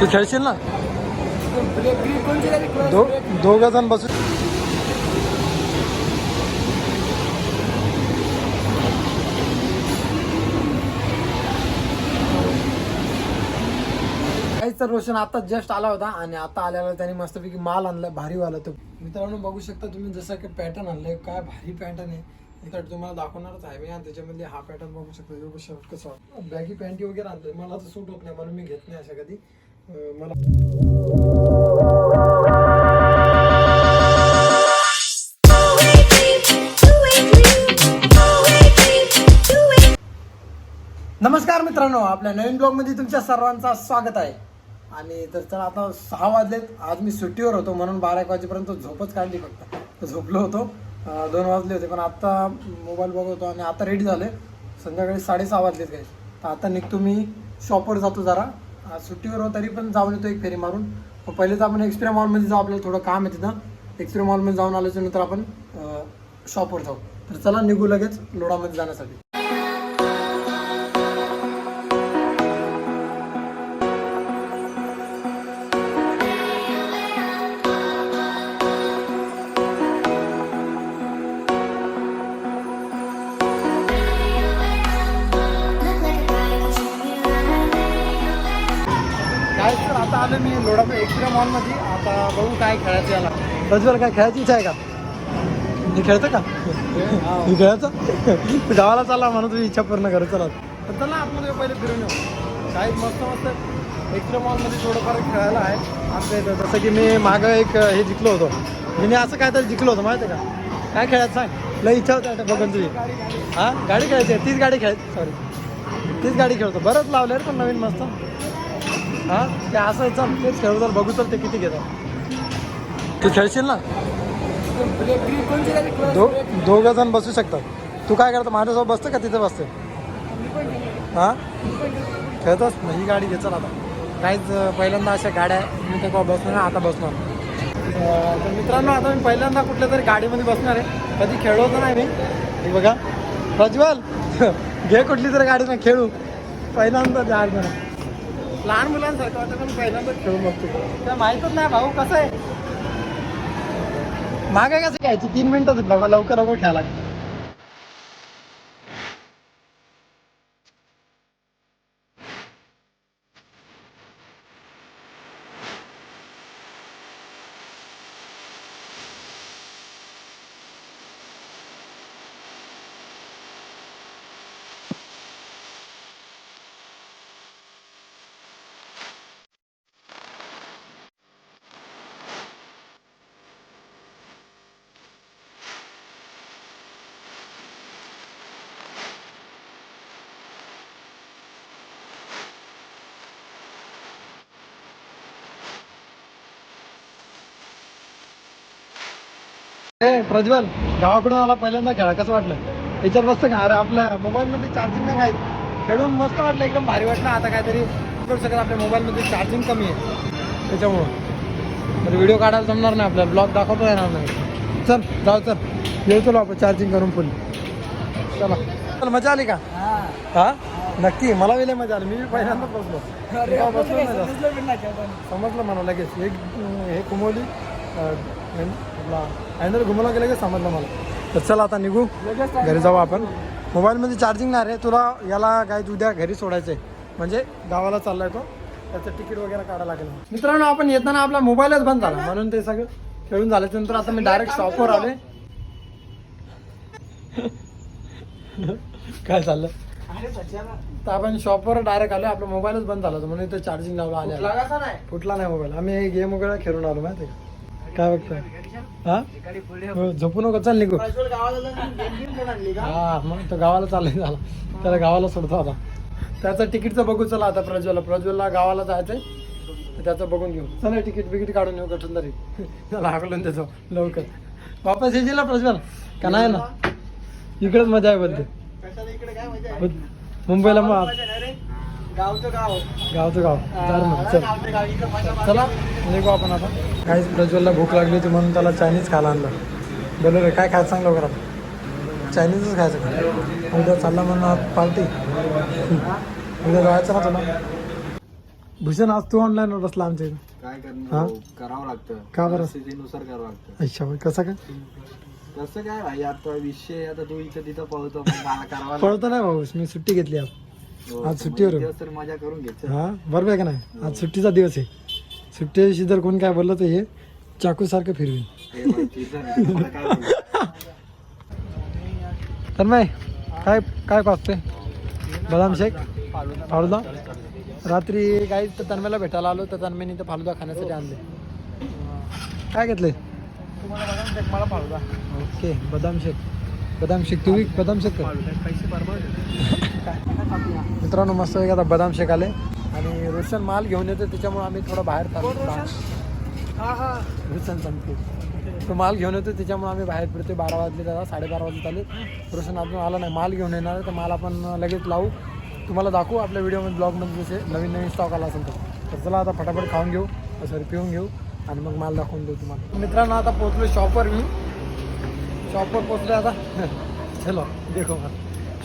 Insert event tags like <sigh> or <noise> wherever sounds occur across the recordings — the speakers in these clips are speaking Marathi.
तू खेळशील ना? दो दोघं जण बसू काहीच तर रोशन आता जस्ट आला होता आणि आता आल्यावर त्याने मस्तपैकी माल आणलाय भारीवाला तो. मित्रांनो बघू शकता तुम्ही जसं की पॅटर्न आणलंय काय भारी पॅटर्न आहे. तर तुम्हाला दाखवणारच आहे मी आणि त्याच्यामध्ये हा पॅटर्न बघू शकता. शर्ट कसं बॅगी पॅन्टी वगैरे आणलंय. मला तर सूट होत नाही म्हणून मी घेत नाही अशा कधी. मला नमस्कार मित्रांनो आपल्या नवीन ब्लॉगमध्ये तुमच्या सर्वांचा स्वागत आहे. आणि तर चला आता सहा वाजलेत. आज मी सुट्टीवर होतो म्हणून बारा एक वाजेपर्यंत झोपच काढली फक्त. झोपलो होतो. दोन वाजले होते पण आता मोबाईल बघत होतो आणि आता रेडी झाले संध्याकाळी साडेसहा वाजलेत काही तर आता निघतो मी शॉपवर जातो जरा. आज सुट्टीवर हो तरी पण जाऊन येतो एक फेरी मारून. मग पहिले तर आपण एक्सप्रिया मॉलमध्ये जाऊ आपल्याला थोडं काम आहे तिथं. एक्सप्रिया मॉलमध्ये जाऊन आल्याच्यानंतर आपण शॉपवर जाऊ. तर चला निघू लगेच लोडामध्ये जाण्यासाठी. आलो मी लोडाचं एक्सप्रिया मॉलमध्ये आता बघू काय खेळायचं याला. प्रज्वल काय खेळायची इच्छा आहे का? हे खेळतं का? हे खेळायचं? तू गावाला चालला म्हणून तुझी इच्छा पूर्ण करू चला. तर चला आतमध्ये पहिले फिरून येऊ. काय मस्त मस्त एक्सप्रिया मॉलमध्ये थोडंफार खेळायला आहे. आमच्या इथं जसं की मी मागं एक हे जिंकलो होतो. मी असं काहीतरी जिंकलो होतो माहिती आहे का? काय खेळायचं सांग? लई इच्छा होती बघून तुझी. हां? गाडी खेळायची आहे? तीच गाडी खेळायची? सॉरी तीच गाडी खेळतो. बरंच लावलं रे पण नवीन मस्त. हां? ते असं आहे, चल तेच खेळू तर बघू तर ते किती घेतात. तू खेळशील ना? दो दोघं जण बसू शकतात. तू काय करतो माझ्यासोबत बसतं का तिथे बसते हा? खेळतोस? मग ही गाडी घेचल आता. काहीच पहिल्यांदा अशा गाड्या मी तर बसणार ना आता बसणार. तर मित्रांनो आता मी पहिल्यांदा कुठल्या तरी गाडीमध्ये बसणार आहे. कधी खेळलो तर नाही मी. हे बघा. प्रज्वल <laughs> घे कुठली तरी गाडी ना खेळू. पहिल्यांदा जाणार लहान मुलांसारखं वाटतं पण पहिल्यांदा खेळून बघतो. तर माहीतच नाही भाऊ कसं आहे? मागे कसं घ्यायचं? तीन मिनिटं लवकर लवकर खेळायला लागतं. प्रज्वल गावाकडून आला पहिल्यांदा खेळा कसं वाटलं? याच्यात मस्त का? अरे आपल्या मोबाईलमध्ये चार्जिंग नाही काय खेळून मस्त वाटलं एकदम भारी वाटलं. आता काहीतरी करू शकत आपल्या मोबाईलमध्ये चार्जिंग कमी आहे. त्याच्यामुळं. तर व्हिडिओ काढायला जमणार नाही आपल्याला. ब्लॉग दाखवता येणार नाही. चल जाऊ चल. येऊ चलो आपण चार्जिंग करून फुल चला. चल मजा आली का? हा? नक्की. मला वेळेला मजा आली. मी पहिल्यांदा बसलो. बसलो. समजलं मला लगेच. एक हे कुमोली हँडल घुमवला गेलं की समजलं मला. तर चला आता निघू. घरी जाऊ आपण. मोबाईलमध्ये चार्जिंग नाही रे. तुला याला काय उद्या घरी सोडायचं आहे म्हणजे गावाला चाललाय तो. त्याचं तिकीट वगैरे काढायला लागेल. मित्रांनो आपण येताना आपला मोबाईलच बंद झाला. म्हणून ते सगळं खेळून झाल्याच्यानंतर आता मी डायरेक्ट शॉपवर आले काय चाललं तर आपण शॉपवर डायरेक्ट आलो आपला मोबाईलच बंद झाला. होता म्हणून इथं चार्जिंग लावला आले फुटला नाही? मोबाईल. आम्ही गेम वगैरे खेळून आलो माहिती? काय बघतोय हा? हो, झोपू नको चाल निघू. हा मग तो गावाला चाललाय झाला. त्याला गावाला सोडतो आता. त्याचं तिकीटचं बघू चला आता प्रज्वलला. प्रज्वलला गावाला जायचंय. त्याचं बघून घेऊ. चला तिकीट बिकीट काढून घेऊ कठून तरी त्याला हाकलून देतो लवकर. वापस येशील ना प्रज्वल? का नाही ना? इकडेच मजा आहे बोलते मुंबईला मग गावचं गाव. गावचं गाव. मग चल. चला निघू आपण आता. काहीच प्रज्वलला भूक लागली होती म्हणून त्याला चायनीज खायला आणलं. बोललो रे काय खायचं सांग लवकर आपण चायनीजच खायचं का? उद्या चालला म्हणून पार्टी. उद्या जायचं ना तुला. भूषण आज तू ऑनलाईन बसला आमच्या इथे. काय हा? करावं लागतं. का बरं? परिस्थितीनुसार करावं लागतं. अच्छा कसं काय? कसं काय भाई आता विषय आता तू इथं तिथं पळतो मग मला करावा पळतो नाही भाऊ मी सुट्टी घेतली आज. लागतो. आज सुट्टीवर आहे. दिवस तर मजा करून घ्यायचं हा? बरोबर आहे का नाही? आज सुट्टीचा दिवस आहे. सुट्टी दिवशी जर कोण काय बोललं तर हे चाकू सारखं फिरवी हे तिथं नाही. मला काय बोलू? नाही काय काय पाचते बदाम शेक? फालुदा? रात्री काही तर तन्मेला भेटायला आलो तर तन्मेने तर फालुदा खाण्यासाठी आणले. काय घेतले मला फालुदा. ओके बदाम शेक. बदाम शेक तुम्ही बदाम शेक मित्रांनो मस्त आता बदाम शेक आले. आणि रोशन माल घेऊन येतो त्याच्यामुळे आम्ही थोडं बाहेर हा हा. रोशन सांगते तो माल घेऊन येतो त्याच्यामुळे आम्ही बाहेर फिरतोय बारा वाजले दादा साडेबारा वाजले चालेल रोशन अजून आला नाही माल घेऊन येणार तर माल आपण लगेच लावू. तुम्हाला दाखवू आपल्या व्हिडिओमध्ये ब्लॉगमध्ये जसे नवीन नवीन स्टॉक आला असेल तर. चला आता फटाफट खाऊन घेऊ सॉरी पिऊन घेऊ. आणि मग माल दाखवून देऊ तुम्हाला. मित्रांनो आता पोचलो शॉपवर मी. शॉपवर पोचलं आता. चलो देखो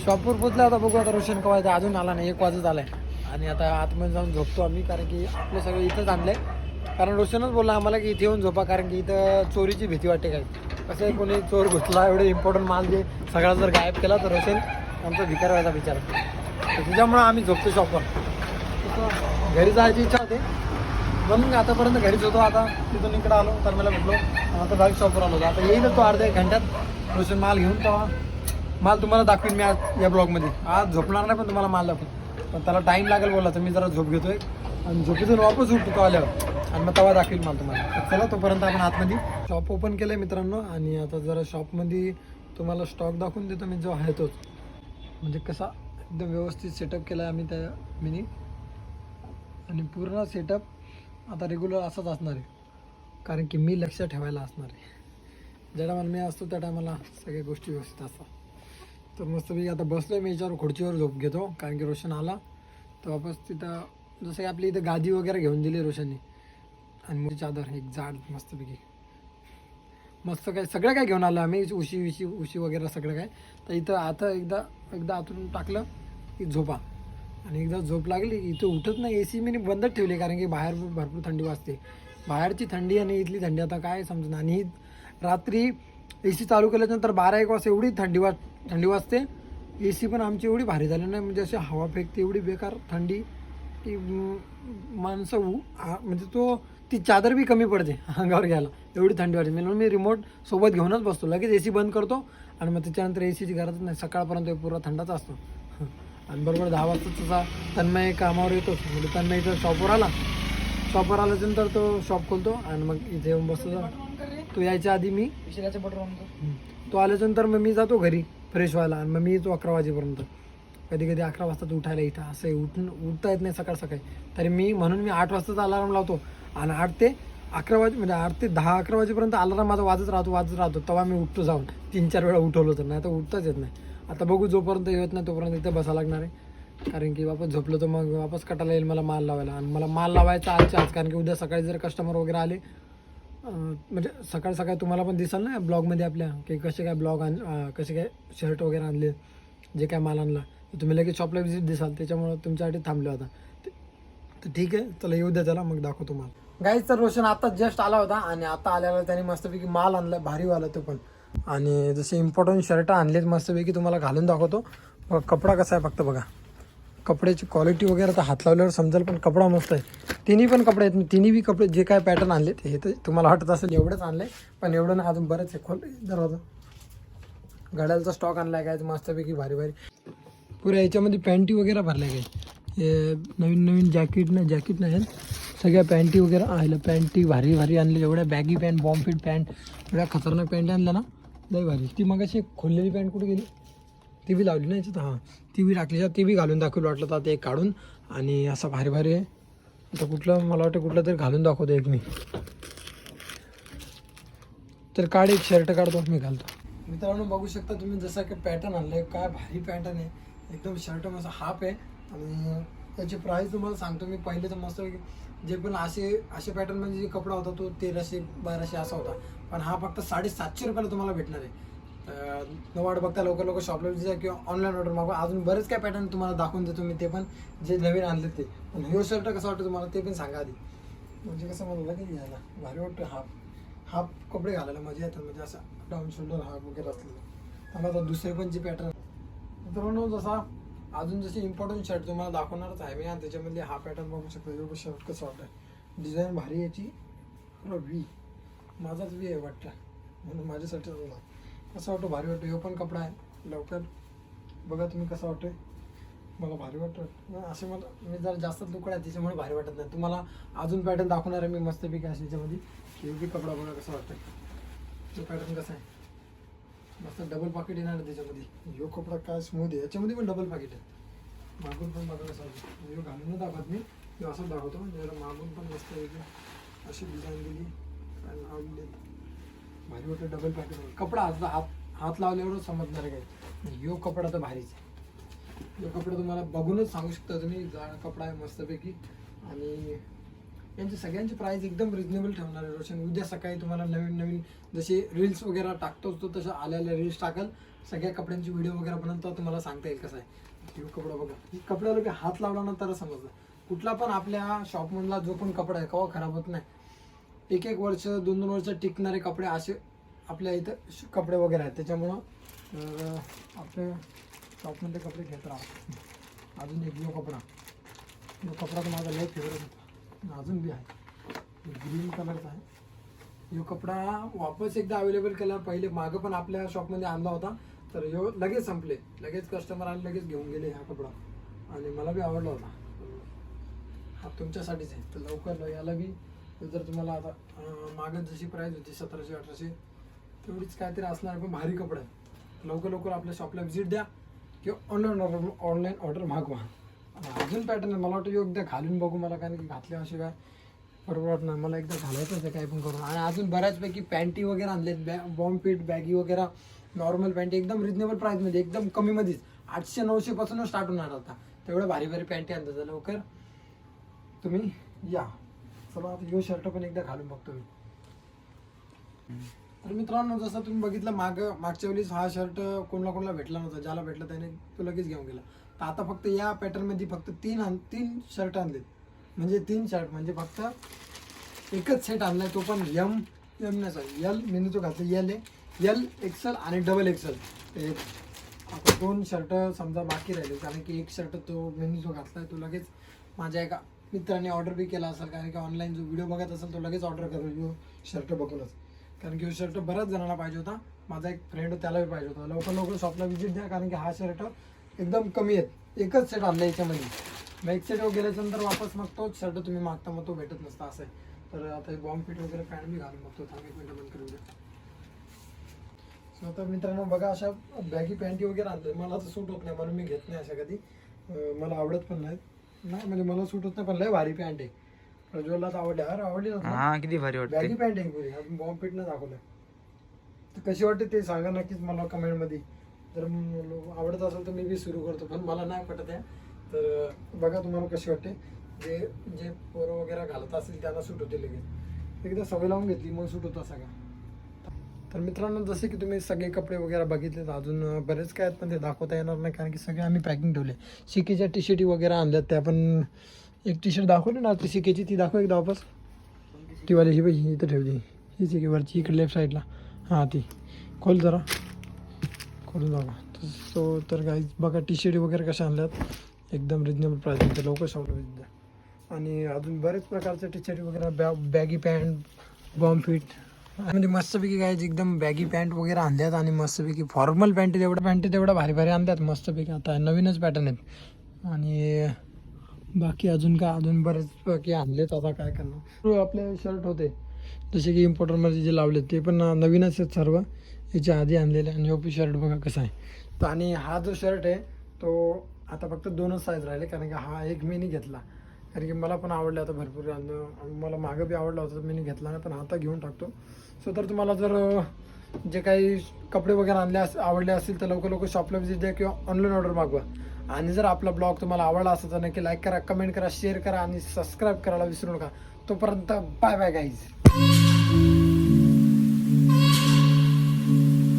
शॉपवर पोचलं आता बघू आता रोशन कवा येते अजून आला नाही एक वाजत आलाय. आणि आता आतमध्ये जाऊन झोपतो आम्ही कारण की आपले सगळे इथंच आणले कारण रोशनच बोलला आम्हाला की इथे येऊन झोपा कारण की इथं चोरीची भीती वाटते काय कसं आहे कोणी चोर घुसला एवढे इम्पॉर्टंट माल जे सगळा जर गायब केला तर रोशन आमचा भिकार व्हायचा विचार तर त्याच्यामुळं आम्ही झोपतो शॉपवर घरी जायची इच्छा होते. म्हणून आतापर्यंत घरीच होतो. आता तिथून इकडे आलो तर मला भेटलो. आता बाईक शॉपवर आलो. होतो आता येईल तो अर्ध्या एक घंट्यात. रोशन माल घेऊन तेव्हा माल तुम्हाला दाखवीन मी आज या ब्लॉगमध्ये आज झोपणार नाही पण तुम्हाला माल दाखवीन. पण त्याला टाईम लागेल बोला तर मी जरा झोप घेतोय. आणि झोपेतून वापस उठतो तो आल्यावर. आणि मग तेव्हा दाखवील माल तुम्हाला. तर चला तोपर्यंत आपण आतमध्ये. शॉप ओपन केलं मित्रांनो. आणि आता जरा शॉपमध्ये तुम्हाला स्टॉक दाखवून देतो मी जो आहे तोच. म्हणजे कसा एकदम व्यवस्थित सेटअप केला आहे आम्ही त्या मिनी आणि पूर्ण सेटअप आता रेग्युलर असाच असणार आहे. कारण की मी लक्ष ठेवायला असणार आहे. ज्या टायमाला मी असतो त्या टायमाला सगळ्या गोष्टी व्यवस्थित असतात. तर मस्तपैकी आता बसलो मी याच्यावर खुर्चीवर झोप घेतो. कारण की रोशन आला. तर वापस तिथं जसं की आपली इथं गादी वगैरे घेऊन दिली रोशनने. आणि मोठी चादर एक जाड मस्तपैकी मस्त काय सगळं काय घेऊन आलं आम्ही. उशी विशी उशी वगैरे सगळं काय. तर इथं आता एकदा एकदा आतून टाकलं की झोपा. आणि एकदा झोप लागली की इथं उठत नाही ए सी मी बंदच ठेवली कारण की बाहेर भरपूर थंडी वाजते. बाहेरची थंडी आणि इथली थंडी आता काय समजून आणि ही रात्री ए सी चालू केल्यानंतर बारा एक वाजता एवढी थंडी वाज थंडी वाजते. ए सी पण आमची एवढी भारी झाली नाही म्हणजे अशी हवा फेकते एवढी बेकार थंडी की माणसं म्हणजे तो ती चादर बी कमी पडते <laughs> अंगावर घ्यायला. एवढी थंडी वाटते म्हणून मी रिमोट सोबत घेऊनच बसतो. लगेच ए सी बंद करतो आणि मग त्याच्यानंतर ए सीची गरजच नाही. सकाळपर्यंत पुरा थंडाच असतो. आणि बरोबर दहा वाजता तसा तन्मय कामावर येतो. म्हणजे तन्मय इथं शॉपवर आला. शॉपवर आल्यानंतर तो शॉप खोलतो आणि मग इथे येऊन बसतो. तो यायच्या आधी मी. तो आल्यानंतर मग मी जातो घरी फ्रेश व्हायला आणि मग मी येतो अकरा वाजेपर्यंत. कधी कधी अकरा वाजता उठायला इथं असं उठून उठता येत नाही सकाळ सकाळी. तरी मी म्हणून मी आठ वाजताचा अलाराम लावतो आणि आठ ते अकरा वाजे म्हणजे आठ ते दहा अकरा वाजेपर्यंत अलाराम माझा वाजत राहतो वाजत राहतो. तेव्हा मी उठतो जाऊन. तीन चार वेळा उठवलं तर. नाही तर उठताच येत नाही. आता बघू जोपर्यंत येत नाही तोपर्यंत इथं बसा लागणार आहे. कारण की वापस झोपलो तर मग वापस कटायला येईल मला माल लावायला. आणि मला माल लावायचा आजच्या आज कारण की उद्या सकाळी जर कस्टमर वगैरे आले म्हणजे सकाळ सकाळी तुम्हाला पण दिसाल ना ब्लॉगमध्ये आपल्या की कसे काय ब्लॉग आण कसे काय शर्ट वगैरे आणले जे काय माल आणला. तुम्ही लगेच शॉपला विजिट दिसाल त्याच्यामुळं तुमच्यासाठी थांबलो आता. तर ठीक आहे चला येऊ द्या त्याला मग दाखवतो तुम्हाला गाईच तर रोशन आता जस्ट आला होता आणि आता आल्यावर त्याने मस्तपैकी माल आणला भारी वाला तो पण. आणि जसे इम्पॉर्टंट शर्ट आणलेत मस्तपैकी तुम्हाला घालून दाखवतो. कपडा कसा आहे फक्त बघा. कपड्याची क्वालिटी वगैरे तर हात लावल्यावर समजेल पण कपडा मस्त आहे. तिन्ही पण कपडे आहेत. तिन्ही बी कपडे जे काय पॅटर्न आणले हे तर तुम्हाला वाटत असेल एवढंच आणलंय पण एवढं ना अजून बरंच आहे खोल दरवाजा. घड्यालचा स्टॉक आणला आहे काय मस्तपैकी भारी भारी. पुऱ्या याच्यामध्ये पॅन्टी वगैरे भरल्या काय? हे नवीन नवीन जॅकेट ना जॅकेट नाही सगळ्या पॅन्टी वगैरे आहे पॅन्टी भारी भारी आणले. एवढ्या बॅगी पॅन्ट बॉम्बफिट पॅन्ट एवढ्या खतरनाक पॅन्ट आणल्या ना. लई भारी. ती मग अशी खोललेली पॅन्ट कुठे गेली? ती बी लावली ना याच्यात? हां. ती बी टाकली. ती बी घालून दाखवली वाटलं तर ते काढून. आणि असं भारी भारी आहे. आता कुठलं मला वाटतं कुठलं तरी घालून दाखवतो एक मी. तर काढ एक शर्ट काढतो मी घालतो. मित्रांनो बघू शकता तुम्ही जसं की पॅटर्न आणलं आहे काय भारी पॅटर्न आहे. एकदम शर्ट माझा हाफ आहे. आणि त्याची प्राईस तुम्हाला सांगतो मी. पहिले तर मस्त जे पण असे असे पॅटर्न म्हणजे जे कपडा होता तो तेराशे बाराशे असा होता. पण हा फक्त साडेसातशे रुपयाला तुम्हाला भेटणार आहे. नवाड वाट बघता लवकर लवकर शॉपला जा किंवा ऑनलाईन ऑर्डर मागवा. अजून बरेच काय पॅटर्न तुम्हाला दाखवून देतो मी ते पण. जे नवीन आणले ते. पण हे शर्ट कसं वाटतं तुम्हाला ते पण सांगा आधी. म्हणजे कसं मला लगेच घ्यायला भारी वाटतं हाफ हाफ कपडे घालायला मजा येतात म्हणजे असं डाऊन शोल्डर हाफ वगैरे असलेलं मला आता दुसरे पण जे पॅटर्न मित्रांनो जसा अजून जसे इम्पॉर्टंट शर्ट तुम्हाला दाखवणारच आहे. मी त्याच्यामध्ये हा पॅटर्न बघू शकतो. शर्ट कसं वाटतं डिझाईन भारी याची. पुरा व्ही माझाच वी आहे वाटतं. म्हणून माझ्यासाठी झाला. कसं वाटतं? भारी वाटतं. ह्यो पण कपडा आहे. लवकर बघा तुम्ही कसं वाटतं मला भारी वाटतं. असे मला मी जरा जास्तच लुकड आहे त्याच्यामुळे भारी वाटत नाही. तुम्हाला अजून पॅटर्न दाखवणार आहे मी मस्तपैकी असे याच्यामध्ये हे बी कपडा बघा कसा वाटतं तो पॅटर्न कसा आहे? मस्त डबल पाकिट येणार त्याच्यामध्ये. यो कपडा काय स्मूथ आहे. याच्यामध्ये पण डबल पाकिट आहे मागून पण बघायला सांगतो यो घालून दाखवत मी. ह्यो असंच दाखवतो. जरा मागून पण मस्त आहे अशी डिझाईन दिली. आणि लावलेली भारी वाटतं डबल पॅकेट कपडा हात हात हात लावल्यावर समजणार आहे काय यो कपडा तर भारीच आहे. यो कपडा तुम्हाला बघूनच सांगू शकता तुम्ही. जाड कपडा आहे मस्तपैकी. आणि यांची सगळ्यांची प्राइस एकदम रिजनेबल ठेवणार आहे रोशन. उद्या सकाळी तुम्हाला नवीन नवीन जसे रील्स वगैरे टाकतोच तो तसं आलेल्या रील्स टाकल. सगळ्या कपड्यांची व्हिडिओ वगैरे तर तुम्हाला सांगता येईल कसं आहे. कपडा बघा. कपड्याला काही हात लावला ना तर समजलं. कुठला पण आपल्या शॉपमधला जो पण कपडा आहे कवा खराब होत नाही. एक एक वर्ष दोन दोन वर्ष टिकणारे कपडे असे आपल्या इथं श- कपडे वगैरे आहेत. त्याच्यामुळं अं, आपल्या शॉपमध्ये कपडे घेत राहा. अजून एक जो कपडा. जो कपडा तर माझा लय फेवरेट होता अजून बी आहे ग्रीन कलरचा आहे. यो कपडा वापस एकदा अवेलेबल केला. पहिले मागं पण आपल्या शॉपमध्ये आणला होता. तर यो लगेच संपले. लगेच कस्टमर आले लगेच घेऊन गेले हा कपडा. आणि मला बी आवडला होता. हा तुमच्यासाठीच आहे. तर लवकर याला बी जर तुम्हाला आता मागं जशी प्राईस होती सतराशे अठराशे तेवढीच काहीतरी असणार पण भारी कपडा आहे. लवकर लवकर आपल्या शॉपला व्हिजिट द्या. किंवा ऑनलाईन ऑर्डर ऑनलाईन ऑर्डर मागवा. अजून पॅटर्न आहे. मला वाटतं एकदा घालून बघू मला कारण की घातल्याशिवाय परवडत बरोबर नाही. मला एकदा घालायचं होतं काय पण करून. आणि अजून बऱ्याचपैकी पॅन्टी वगैरे आणलेत बॅ बॉम्ब पीट बॅगी वगैरे नॉर्मल पॅन्टी एकदम रिजनेबल प्राईसमध्ये एकदम कमीमध्येच आठशे नऊशेपासूनच स्टार्ट होणार आता. तेवढं भारी भारी पॅन्टी आणतात तर लवकर तुम्ही या. चला आता यो शर्ट पण एकदा घालून बघतो मी. तर मित्रांनो जसं तुम्ही बघितलं माग मागच्या वेळेस हा शर्ट कोणाला कोणाला भेटला नव्हता. ज्याला भेटला त्याने तो लगेच घेऊन गेला. तर आता फक्त या पॅटर्नमध्ये फक्त तीन आण तीन शर्ट आणलेत. म्हणजे तीन शर्ट म्हणजे फक्त एकच सेट आणलाय तो पण यम यम नसा यल मेनू तो घातला यल आहे यल एक्सल आणि डबल एक्सल आता दोन शर्ट समजा बाकी राहिले कारण की एक शर्ट तो मेनू जो घातला तो लगेच माझ्या एका मित्राने ऑर्डर बी केला असेल कारण की ऑनलाईन जो व्हिडिओ बघत असेल तो लगेच ऑर्डर करेल यो शर्ट बघूनच. कारण की शर्ट बऱ्याच जणांना पाहिजे होता. माझा एक फ्रेंड त्यालाही पाहिजे होता. लवकर लवकर शॉपला व्हिजिट द्या कारण की हा शर्ट एकदम कमी आहेत. एकच सेट आणला याच्यामध्ये. मग एक सेट गेल्याच्यानंतर वापस मग तोच शर्ट तुम्ही मागता मग तो भेटत नसता असं आहे. तर आता बॉम्ब फिट वगैरे पॅन्ट मी घालून बघतो थांब एक मिनिटं बंद करून So आता मित्रांनो बघा अशा बॅगी पॅन्टी वगैरे आणले मला तर सूट होत नाही म्हणून मी घेत नाही अशा कधी. मला आवडत पण नाहीत. नाही म्हणजे मला सूट होत नाही पण लय भारी पॅन्ट आहे. प्रज्वलला तर आवडली. अरे आवडली ना किती भारी वाटते. बॅगी पॅन्ट आहे पुरी. बॉम्ब फिट नाही दाखवलं तर कशी वाटते ते सांगा नक्कीच मला कमेंटमध्ये जर आवडत असेल तर मी बी सुरू करतो पण मला नाही पटत आहे. तर बघा तुम्हाला कशी वाटते. जे जे पोरं वगैरे घालत असतील त्यांना सूट होते लगेच. एकदा सवय लावून घेतली मग सूट होता सगळा. तर मित्रांनो जसे की तुम्ही सगळे कपडे वगैरे बघितलेत अजून बरेच काय आहेत पण ते दाखवता येणार नाही कारण की सगळे आम्ही पॅकिंग ठेवले. शिकेच्या टी शर्टी वगैरे आणल्यात त्या पण एक टी शर्ट दाखवली ना ती शिकेची ती दाखव एकदा वापस. ती वाली ही पाहिजे इथं ठेवली. ही शिकेवरची इकडे लेफ्ट साईडला हां ती. खोल जरा. खोलून दाखवा तो तर काही बघा टी शर्ट वगैरे कशा आणल्यात? एकदम रिजनेबल प्राईस लवकर शॉपला आणि अजून बरेच प्रकारचे टी शर्ट वगैरे बॅ बॅगी पॅन्ट बॉम्ब फिट म्हणजे मस्तपैकी काय एकदम बॅगी पॅन्ट वगैरे आणल्यात आणि मस्तपैकी फॉर्मल पॅन्ट तेवढं पॅन्ट तेवढा भारी भारी आणल्यात मस्तपैकी. आता नवीनच पॅटर्न आहेत. आणि बाकी अजून काय अजून बरेच बाकी आणलेत. आता काय करणार? आपले शर्ट होते. जसे की इम्पोर्टरमध्ये जे लावले ते पण नवीनच आहेत सर्व. याच्या आधी आणलेले आणि ओपी शर्ट बघा कसा आहे. तर आणि हा जो शर्ट आहे तो आता फक्त दोनच साईज राहिले कारण की हा एक मी नाही घेतला. कारण की मला पण आवडला आता भरपूर. मला मागं बी आवडला होता तर मी घेतला नाही पण आता घेऊन टाकतो. सो तर तुम्हाला जर जे काही कपडे वगैरे आणले अस आवडले असतील तर लवकर लवकर शॉपला विजिट द्या किंवा ऑनलाईन ऑर्डर मागवा. आणि जर आपला ब्लॉग तुम्हाला आवडला असेल तर नक्की लाईक करा कमेंट करा शेअर करा आणि सबस्क्राईब करायला विसरू नका. तोपर्यंत बाय बाय गाईज